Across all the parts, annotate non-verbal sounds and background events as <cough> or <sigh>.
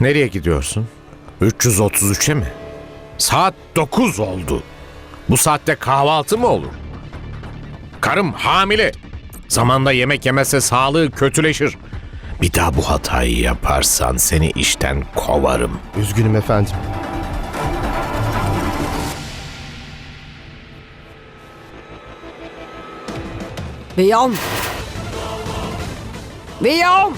Nereye gidiyorsun? 333'e mi? Saat 9 oldu. Bu saatte kahvaltı mı olur? Karım hamile. Zamanda yemek yemezse sağlığı kötüleşir. Bir daha bu hatayı yaparsan seni işten kovarım. Üzgünüm efendim. Viyom. Viyom.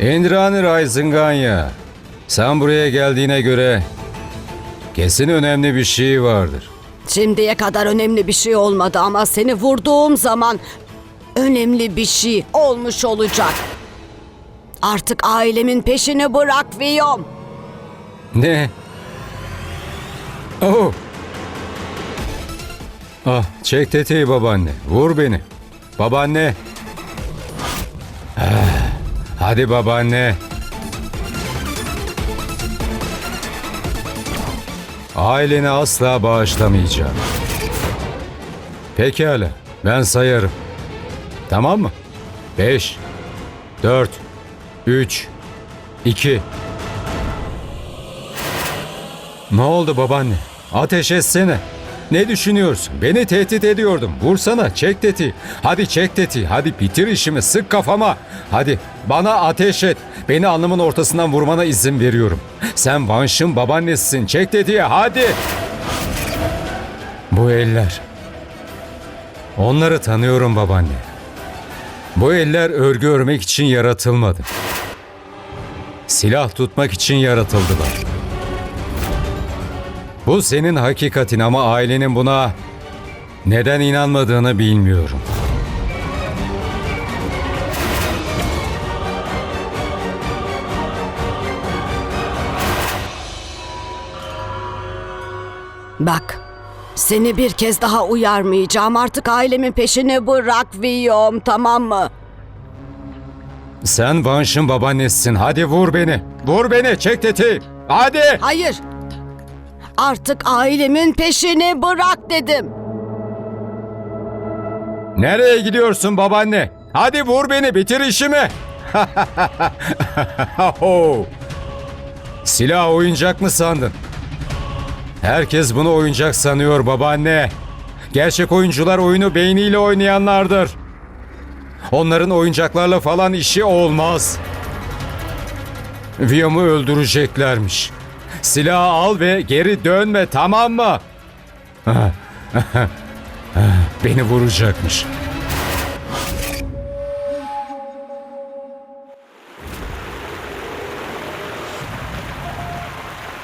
Indrani Raisinganya, sen buraya geldiğine göre kesin önemli bir şey vardır. Şimdiye kadar önemli bir şey olmadı ama seni vurduğum zaman önemli bir şey olmuş olacak. Artık ailemin peşini bırak Viyom. Ne? Oh. Ah, çek tetiği babaanne. Vur beni. Babaanne. Ah, hadi babaanne. Aileni asla bağışlamayacağım. Pekala, ben sayarım. Tamam mı? Beş, dört, üç, iki, ne oldu babaanne? Ateş etsene. Ne düşünüyorsun? Beni tehdit ediyordun. Vursana, çek tetiği. Hadi çek tetiği. Hadi bitir işimi, sık kafama. Hadi bana ateş et. Beni alnımın ortasından vurmana izin veriyorum. Sen Vanş'ın babaannesisin. Çek tetiği, hadi. Bu eller. Onları tanıyorum babaanne. Bu eller örgü örmek için yaratılmadı. Silah tutmak için yaratıldılar. Bu senin hakikatin ama ailenin buna neden inanmadığını bilmiyorum. Bak, seni bir kez daha uyarmayacağım. Artık ailemin peşini bırak Viyom, tamam mı? Sen Vanş'ın babaannesisin. Hadi vur beni. Vur beni. Çek tetiği. Hadi. Hayır. Artık ailemin peşini bırak dedim. Nereye gidiyorsun babaanne? Hadi vur beni. Bitir işimi. <laughs> Silah oyuncak mı sandın? Herkes bunu oyuncak sanıyor babaanne. Gerçek oyuncular oyunu beyniyle oynayanlardır. Onların oyuncaklarla falan işi olmaz. Viyom'u öldüreceklermiş. Silahı al ve geri dönme tamam mı? <laughs> Beni vuracakmış.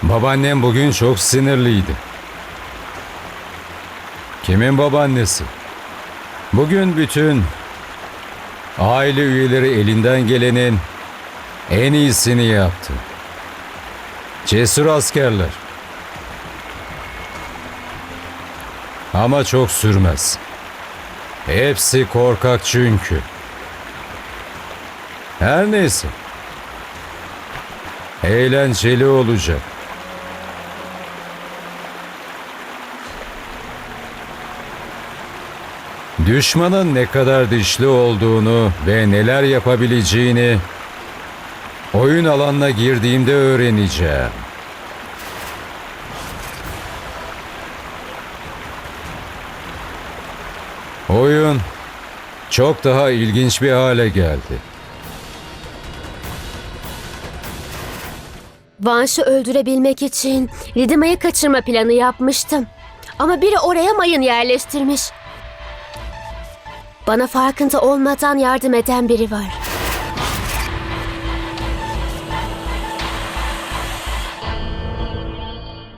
Babaannem bugün çok sinirliydi. Kimin babaannesi? Bugün bütün aile üyeleri elinden gelenin en iyisini yaptı. Cesur askerler. Ama çok sürmez. Hepsi korkak çünkü. Her neyse. Eğlenceli olacak. Düşmanın ne kadar dişli olduğunu ve neler yapabileceğini oyun alanına girdiğimde öğreneceğim. Oyun çok daha ilginç bir hale geldi. Vanş'ı öldürebilmek için Ridima'yı kaçırma planı yapmıştım. Ama biri oraya mayın yerleştirmiş. Bana farkında olmadan yardım eden biri var.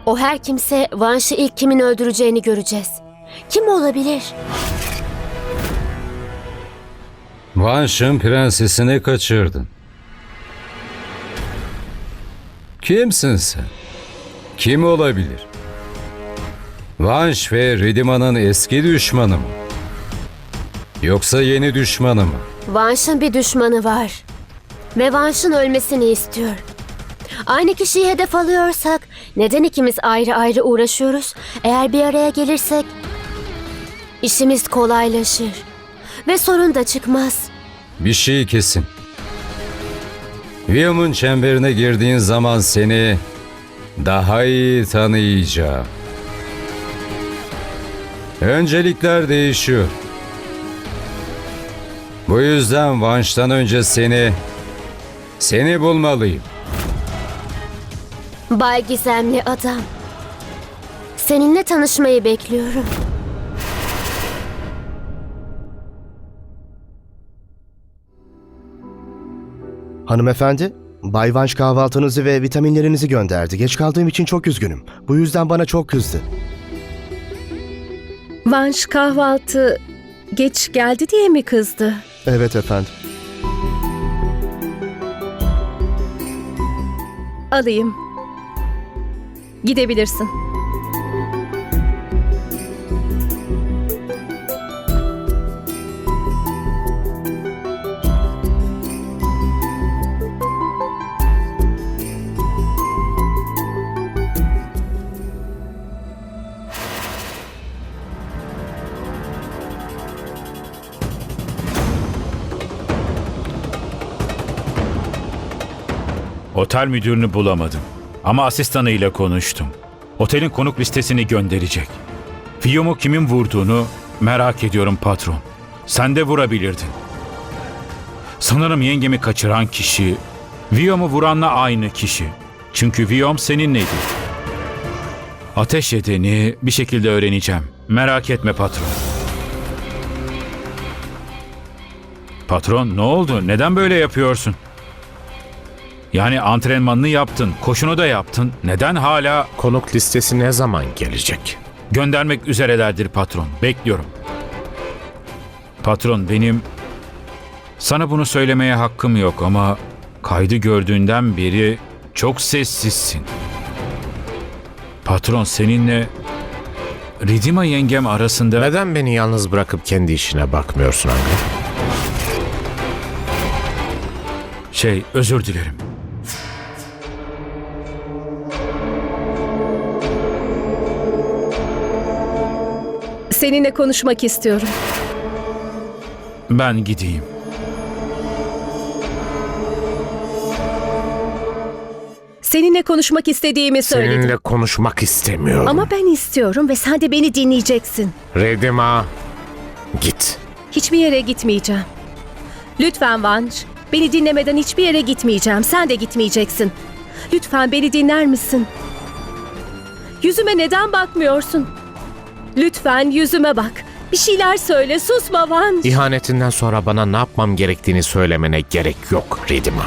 O her kimse Vanş'ı ilk kimin öldüreceğini göreceğiz. Kim olabilir? Vanş'ın prensesini kaçırdın. Kimsin sen? Kim olabilir? Vanş ve Ridima'nın eski düşmanı mı? Yoksa yeni düşmanı mı? Vanş'ın bir düşmanı var. Ve Vanş'ın ölmesini istiyor. Aynı kişiyi hedef alıyorsak neden ikimiz ayrı ayrı uğraşıyoruz? Eğer bir araya gelirsek işimiz kolaylaşır ve sorun da çıkmaz. Bir şey kesin. William'ın çemberine girdiğin zaman seni daha iyi tanıyacağım. Öncelikler değişiyor. Bu yüzden Vanş'tan önce seni seni bulmalıyım. Bay Gizemli Adam. Seninle tanışmayı bekliyorum. Hanımefendi, Bay Vanş kahvaltınızı ve vitaminlerinizi gönderdi. Geç kaldığım için çok üzgünüm. Bu yüzden bana çok kızdı. Vanş kahvaltı geç geldi diye mi kızdı? Evet efendim. Alayım. Gidebilirsin. Otel müdürünü bulamadım. Ama asistanıyla konuştum. Otelin konuk listesini gönderecek. Fiyom'u kimin vurduğunu merak ediyorum patron. Sen de vurabilirdin. Sanırım yengemi kaçıran kişi, Viyom'u vuranla aynı kişi. Çünkü Viyom seninleydi. Ateş edeni bir şekilde öğreneceğim. Merak etme patron. Patron ne oldu? Neden böyle yapıyorsun? Yani antrenmanını yaptın, koşunu da yaptın. Neden hala Konuk listesi ne zaman gelecek? göndermek üzerelerdir patron? Bekliyorum. Patron benim sana bunu söylemeye hakkım yok ama kaydı gördüğünden beri çok sessizsin. Patron seninle Ridima yengem arasında Neden beni yalnız bırakıp kendi işine bakmıyorsun Angel? şey özür dilerim. Seninle konuşmak istiyorum. Ben gideyim. Seninle konuşmak istediğimi söyledim. Seninle konuşmak istemiyorum. Ama ben istiyorum ve sen de beni dinleyeceksin. Redima, git. Hiçbir yere gitmeyeceğim. Lütfen Vanç, beni dinlemeden hiçbir yere gitmeyeceğim. Sen de gitmeyeceksin. Lütfen beni dinler misin? Yüzüme neden bakmıyorsun? Lütfen yüzüme bak. Bir şeyler söyle, susma Vanç. İhanetinden sonra bana ne yapmam gerektiğini söylemene gerek yok Redima.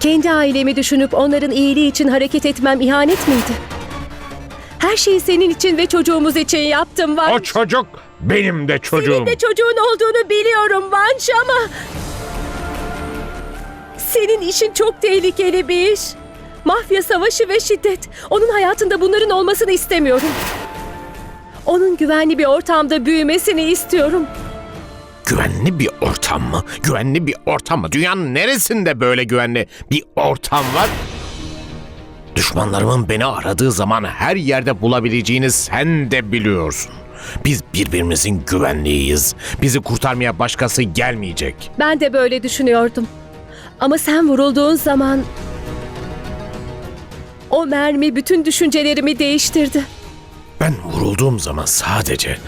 Kendi ailemi düşünüp onların iyiliği için hareket etmem ihanet miydi? Her şeyi senin için ve çocuğumuz için yaptım Vanç. O çocuk benim de çocuğum. Senin de çocuğun olduğunu biliyorum Vanş ama... Senin işin çok tehlikeli bir iş. Mafya savaşı ve şiddet. Onun hayatında bunların olmasını istemiyorum. Onun güvenli bir ortamda büyümesini istiyorum. Güvenli bir ortam mı? Güvenli bir ortam mı? Dünyanın neresinde böyle güvenli bir ortam var? Düşmanlarımın beni aradığı zaman her yerde bulabileceğini sen de biliyorsun. Biz birbirimizin güvenliğiyiz. Bizi kurtarmaya başkası gelmeyecek. Ben de böyle düşünüyordum. Ama sen vurulduğun zaman... O mermi bütün düşüncelerimi değiştirdi. Ben vurulduğum zaman sadece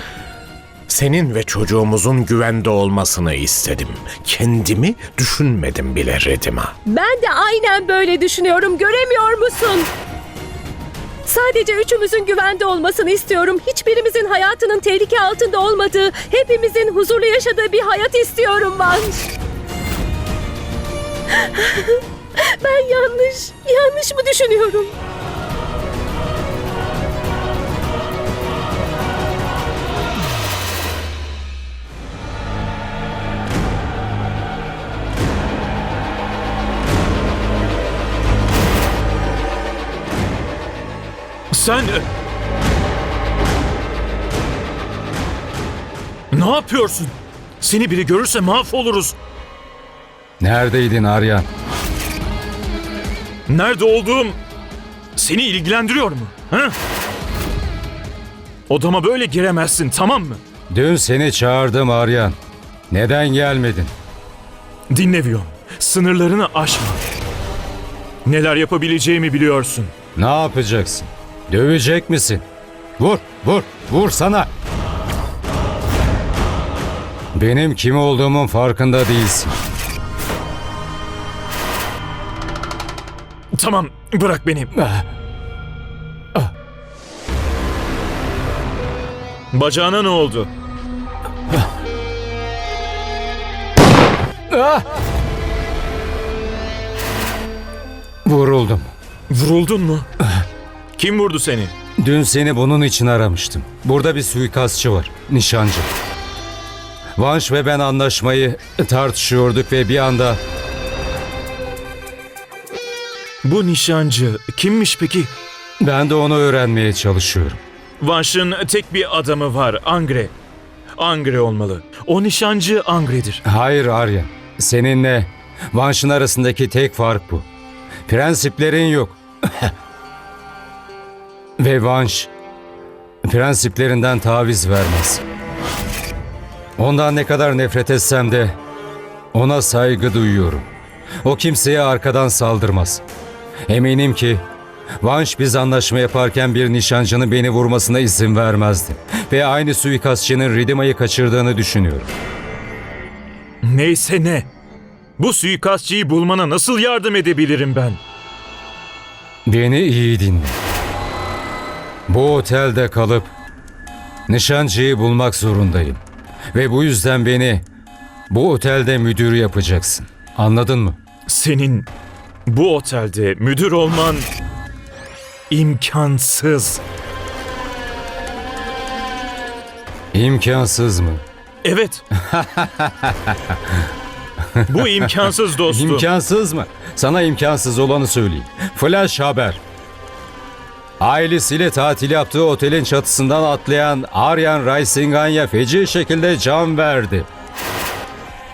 senin ve çocuğumuzun güvende olmasını istedim. Kendimi düşünmedim bile Redima. Ben de aynen böyle düşünüyorum. Göremiyor musun? Sadece üçümüzün güvende olmasını istiyorum. Hiçbirimizin hayatının tehlike altında olmadığı, hepimizin huzurlu yaşadığı bir hayat istiyorum Vanş. <laughs> Ben yanlış, yanlış mı düşünüyorum? Sen... Ne yapıyorsun? Seni biri görürse mahvoluruz. Neredeydin Aryan? Nerede olduğum seni ilgilendiriyor mu? Ha? Odama böyle giremezsin tamam mı? Dün seni çağırdım Aryan. Neden gelmedin? Dinle Viyon. Sınırlarını aşma. Neler yapabileceğimi biliyorsun. Ne yapacaksın? Dövecek misin? Vur, vur, vur sana. Benim kim olduğumun farkında değilsin. Tamam, bırak beni. Bacağına ne oldu? Vuruldum. Vuruldun mu? Kim vurdu seni? Dün seni bunun için aramıştım. Burada bir suikastçı var, nişancı. Vanş ve ben anlaşmayı tartışıyorduk ve bir anda Bu nişancı kimmiş peki? ben de onu öğrenmeye çalışıyorum. Vanş'ın tek bir adamı var, Angre. Angre olmalı. O nişancı Angre'dir. Hayır Arya, seninle Vanş'ın arasındaki tek fark bu. Prensiplerin yok. <laughs> ve Vanş prensiplerinden taviz vermez. Ondan ne kadar nefret etsem de ona saygı duyuyorum. O kimseye arkadan saldırmaz. Eminim ki Vanş biz anlaşma yaparken bir nişancının beni vurmasına izin vermezdi. Ve aynı suikastçının Ridima'yı kaçırdığını düşünüyorum. Neyse ne. Bu suikastçıyı bulmana nasıl yardım edebilirim ben? Beni iyi dinle. Bu otelde kalıp nişancıyı bulmak zorundayım. Ve bu yüzden beni bu otelde müdür yapacaksın. Anladın mı? Senin bu otelde müdür olman imkansız. İmkansız mı? Evet. <laughs> bu imkansız dostum. İmkansız mı? Sana imkansız olanı söyleyeyim. Flash haber. Ailesiyle tatil yaptığı otelin çatısından atlayan Aryan Raisinganya feci şekilde can verdi.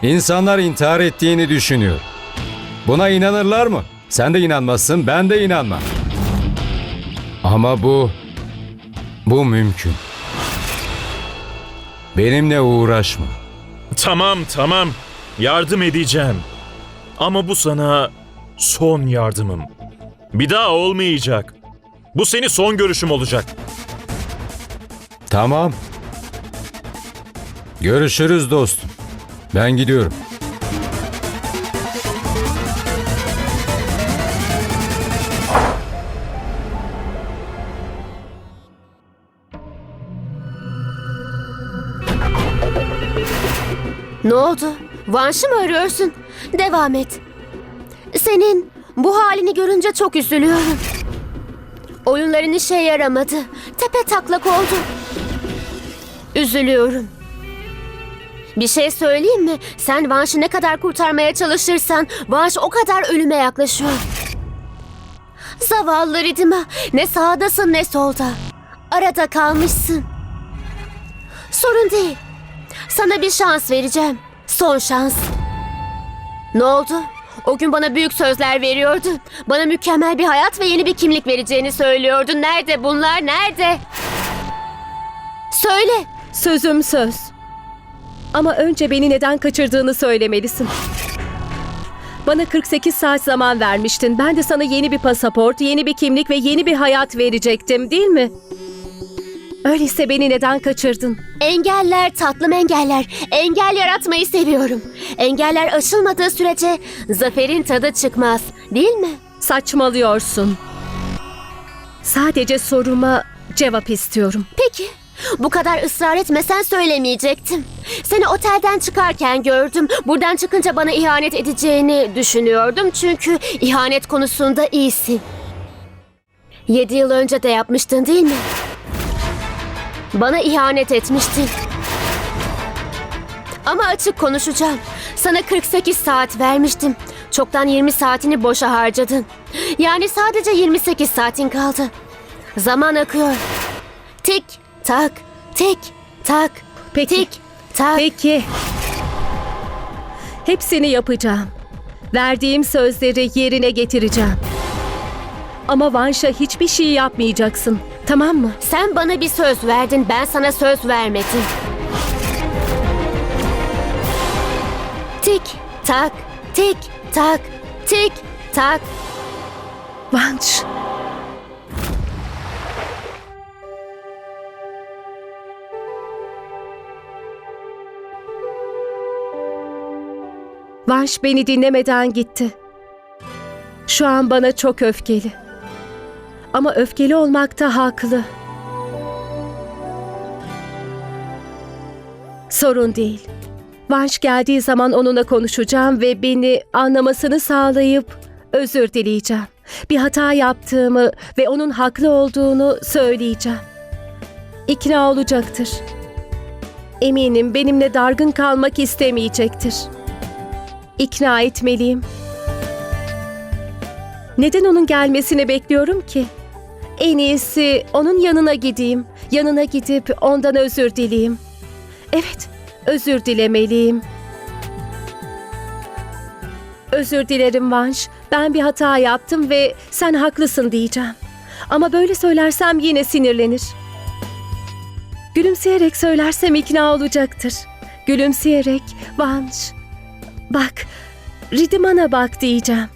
İnsanlar intihar ettiğini düşünüyor. Buna inanırlar mı? Sen de inanmazsın, ben de inanmam. Ama bu... Bu mümkün. Benimle uğraşma. Tamam tamam. Yardım edeceğim. Ama bu sana son yardımım. Bir daha olmayacak. Bu seni son görüşüm olacak. Tamam. Görüşürüz dostum. Ben gidiyorum. Ne oldu? Vanş'ı mı arıyorsun? Devam et. Senin bu halini görünce çok üzülüyorum. Oyunların işe yaramadı. Tepe taklak oldu. Üzülüyorum. Bir şey söyleyeyim mi? Sen Vanş'ı ne kadar kurtarmaya çalışırsan Vanş o kadar ölüme yaklaşıyor. Zavallı Ridima. Ne sağdasın ne solda. Arada kalmışsın. Sorun değil. Sana bir şans vereceğim. Son şans. Ne oldu? O gün bana büyük sözler veriyordun. Bana mükemmel bir hayat ve yeni bir kimlik vereceğini söylüyordun. Nerede bunlar? Nerede? Söyle. Sözüm söz. Ama önce beni neden kaçırdığını söylemelisin. Bana 48 saat zaman vermiştin. Ben de sana yeni bir pasaport, yeni bir kimlik ve yeni bir hayat verecektim, değil mi? Öyleyse beni neden kaçırdın? Engeller tatlım engeller. Engel yaratmayı seviyorum. Engeller aşılmadığı sürece zaferin tadı çıkmaz. Değil mi? Saçmalıyorsun. Sadece soruma cevap istiyorum. Peki. Bu kadar ısrar etmesen söylemeyecektim. Seni otelden çıkarken gördüm. Buradan çıkınca bana ihanet edeceğini düşünüyordum. Çünkü ihanet konusunda iyisin. Yedi yıl önce de yapmıştın değil mi? Bana ihanet etmiştin. Ama açık konuşacağım. Sana 48 saat vermiştim. Çoktan 20 saatini boşa harcadın. Yani sadece 28 saatin kaldı. Zaman akıyor. Tik tak, tik tak, Peki. tik tak. Peki. Hepsini yapacağım. Verdiğim sözleri yerine getireceğim. Ama Vanş'a hiçbir şey yapmayacaksın. Tamam mı? Sen bana bir söz verdin, ben sana söz vermedim. Tik tak, tik tak, tik tak. Vanç. Vanş beni dinlemeden gitti. Şu an bana çok öfkeli. Ama öfkeli olmakta haklı. Sorun değil. Vanş geldiği zaman onunla konuşacağım ve beni anlamasını sağlayıp özür dileyeceğim. Bir hata yaptığımı ve onun haklı olduğunu söyleyeceğim. İkna olacaktır. Eminim benimle dargın kalmak istemeyecektir. İkna etmeliyim. Neden onun gelmesini bekliyorum ki? En iyisi onun yanına gideyim. Yanına gidip ondan özür dileyeyim. Evet, özür dilemeliyim. Özür dilerim Vanş. Ben bir hata yaptım ve sen haklısın diyeceğim. Ama böyle söylersem yine sinirlenir. Gülümseyerek söylersem ikna olacaktır. Gülümseyerek Vanş. Bak, Ridimana bak diyeceğim.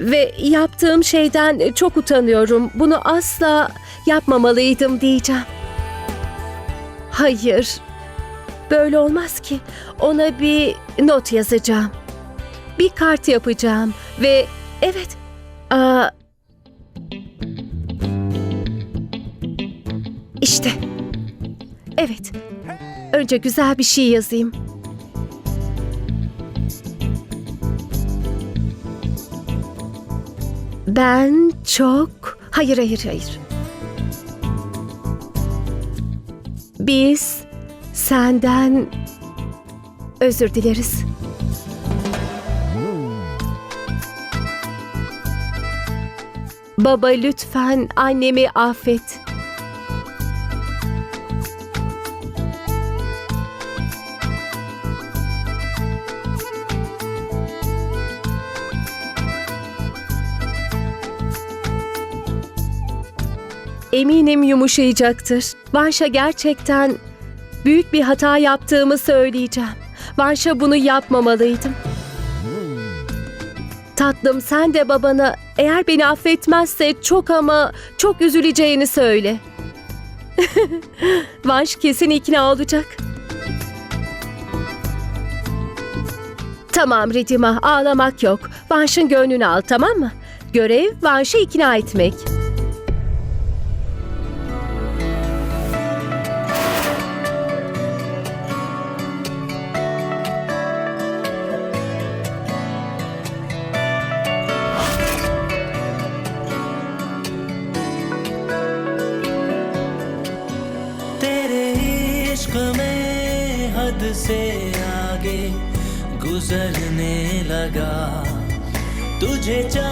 Ve yaptığım şeyden çok utanıyorum. Bunu asla yapmamalıydım diyeceğim. Hayır. Böyle olmaz ki. Ona bir not yazacağım. Bir kart yapacağım ve evet. Aa, işte. Evet. Önce güzel bir şey yazayım. Ben çok... Hayır, hayır, hayır. Biz senden özür dileriz. Baba lütfen annemi affet. Eminim yumuşayacaktır. Vanş'a gerçekten büyük bir hata yaptığımı söyleyeceğim. Vanş'a bunu yapmamalıydım. Tatlım sen de babana eğer beni affetmezse çok ama çok üzüleceğini söyle. <laughs> Vanş kesin ikna olacak. Tamam Ridima ağlamak yok. Vanş'ın gönlünü al tamam mı? Görev Vanş'ı ikna etmek. যে চা